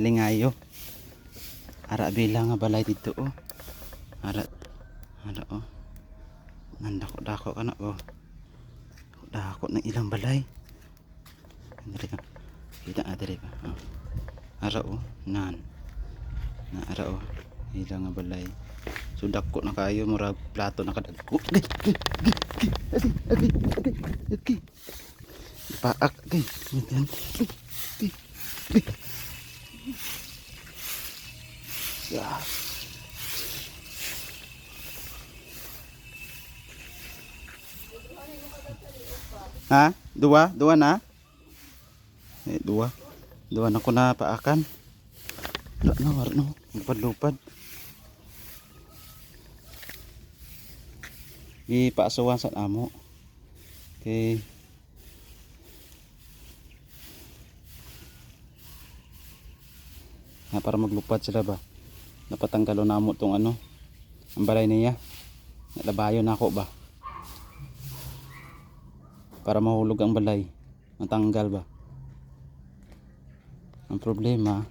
lingayo. Ara bilang nga balay dito oh. Ara ara oh. Nandako dako kana oh. Dako ng ilang balay. Diri ka. Kita nga diri ba. Oh. Ara oh, nan. Na ara oh. Ilang nga balay. So dako na kayo mura plato na kadagko. Agay, agay, agay, agay, agay. Paak. Agay, agay, agay. Yeah. Ha? Dua? Dua na? Eh, dua. Dua na ko na paakan. Wala na, wala na. Lupad-lupad. Ipaasuhan sa amo. Okay. Na para maglupad sila ba? Napatanggal na mo tong ano. Ang balay niya. Nalabayo na ako ba? Para mahulog ang balay. Natanggal ba? Ang problema.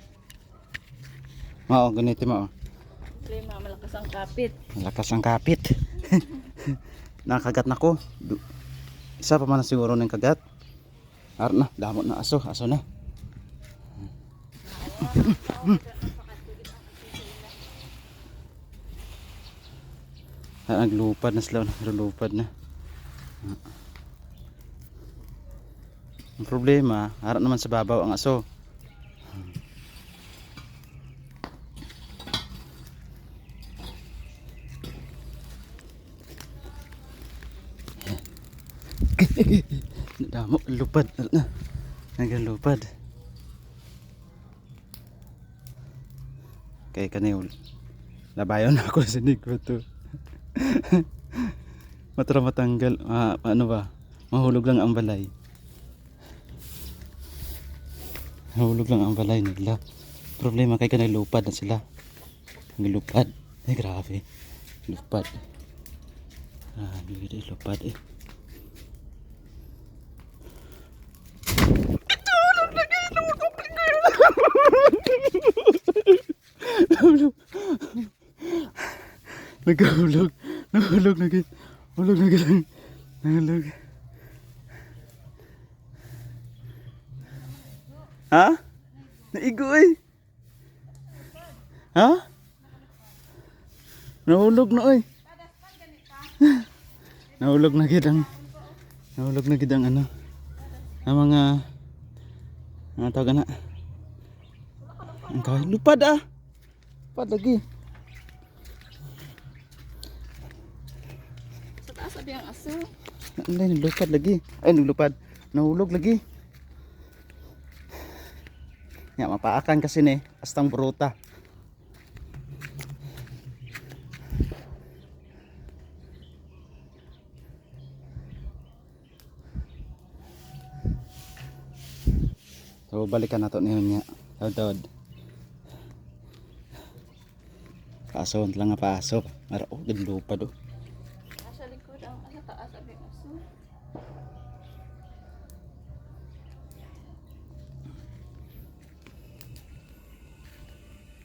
Mao, ganito mo. Problema, malakas ang kapit. Malakas ang kapit. Nakagat na ko. Isa pa man siguro ng kagat. Ar na, damot na aso, aso na. Ah, Naglupad na sila, naglupad na. Ang problema, harap naman sa babaw ang aso. Damo, lupad. Na. Hanggang lupad. Kay kanil. Labayon ako sa ko to. Matra matanggal. Ah, ano ba? Mahulog lang ang balay. Mahulog lang ang balay nila. Problema kay kanay lupad na sila. Ang lupad. Ay grabe. Lupad. Ah, bigay lupad eh. Nahulog. Nagkahulog. Nahulog na gid. Hulog na gid. Nahulog. Ha? Naigo eh. Ha? Nahulog na oy. Nahulog na gid ang Nahulog na gid ang ano. Ang mga ang tawag na. Ang kaway lupad ah. Lupad lagi. Sa taas sabi ang aso. Ano naglupad lagi? Ay, naglupad. Nahulog lagi. Nga, mapaakan kasi ni. Astang bruta. So, balikan na to niyo niya. Tawad-tawad. Paso, lang nga paso. Mara, oh, ganlupad oh. Nasa likod ang sa taas ang aso.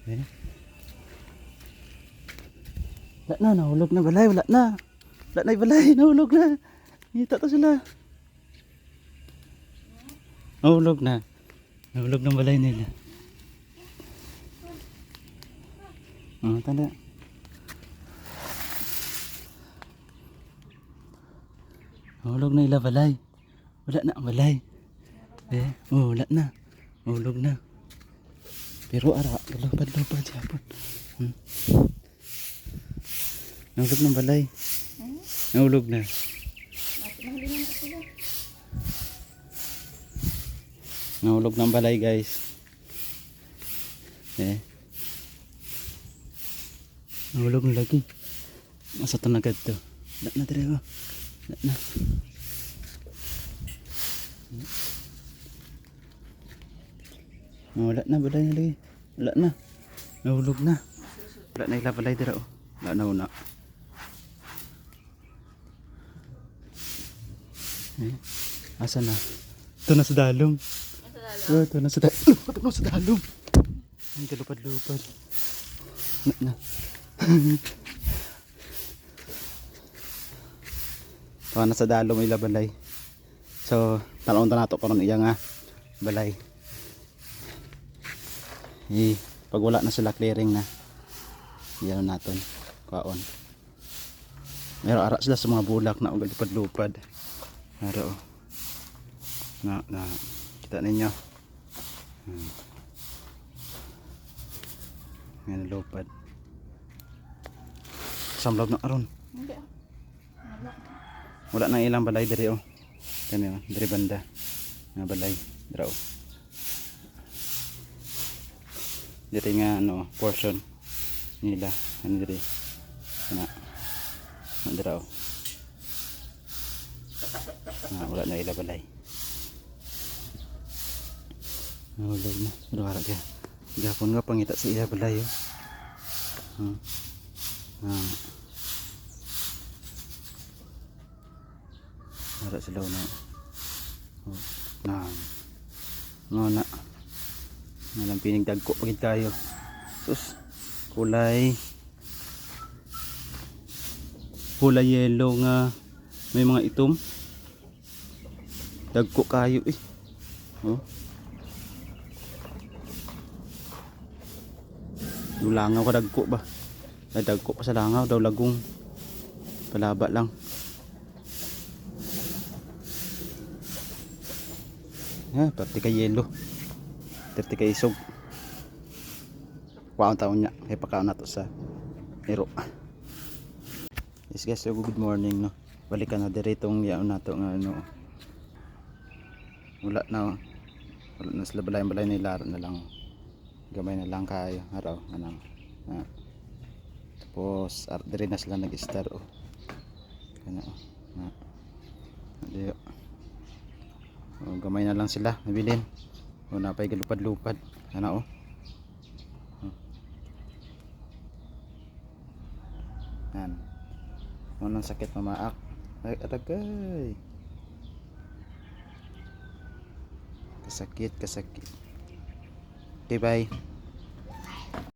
Eh. Wala na, nahulog na balay, wala na. Wala na balay, nahulog na. Ngita to sila. Nahulog na. Nahulog ng balay nila. Oh, tanda. Nahulog na ila balay. Wala na ang balay. Eh, oh, wala na. Nahulog na. Pero ara, lupad-lupad siya po. Hmm. Nahulog ng balay. Hmm? Nahulog na. At mahalin na sila. Nahulog ng balay guys. Eh. Nahulog lagi. Masa to nagad to. Wala na dire ba? Wala na. Wala na balay na lagi. Wala na. Nahulog na. Wala na ila balay dire oh. Wala na una. Eh. Asa na? Ito na sa dalong. Nasa lalo. Oh, ito na sa dalong. Ito na sa dalong. Ang kalupad-lupad. Na, na. Kawa na sa dalo may balay. So, talon ta nato karon iya nga balay. Eh, pag wala na sila clearing na. Iyan naton. Kaon. Meron ara sila sa mga bulak na ugal lupad-lupad. Meron. oh. Na, na. Kita ninyo. Hmm. Yan lupad. Samlog na aron. Hindi ah. Wala. Nang ilang balay diri oh. Kani oh, diri banda. Nga balay dira oh. Diri nga ano portion nila ano diri. Kana. Dira oh. Ah, wala na ilang balay. Wala na. Pero harap ka. Gapon nga pangita sa iya balay oh. Hmm. Ah. Harap sila na. Oh. Na. No na. Nalang pinig dagko pagid kayo. Sus. Kulay. Kulay yellow nga may mga itom. Dagko kayo eh. Oh. Yung langaw ka dagko ba? Dagko pa sa langaw daw lagong. Palaba lang. Ha, pati ka yelo. Pati ka isog. Waong taon niya. Kaya pakaon na to sa ero. Yes guys, so good morning no. Balikan na dire itong yaon na to nga ano. Wala na. Wala na sila balay-balay na ilaro na lang. Gamay na lang kayo. Araw, anang. Ha. Tapos, ar dire na sila nag-star oh. Kanya oh. Ha. Adi, oh. Oh, gamay na lang sila, nabilin. O napay galupad-lupad. Sana oh. Oh. Yan. Unang sakit mamaak. Ay, atagay. Kasakit, kasakit. Okay, bye.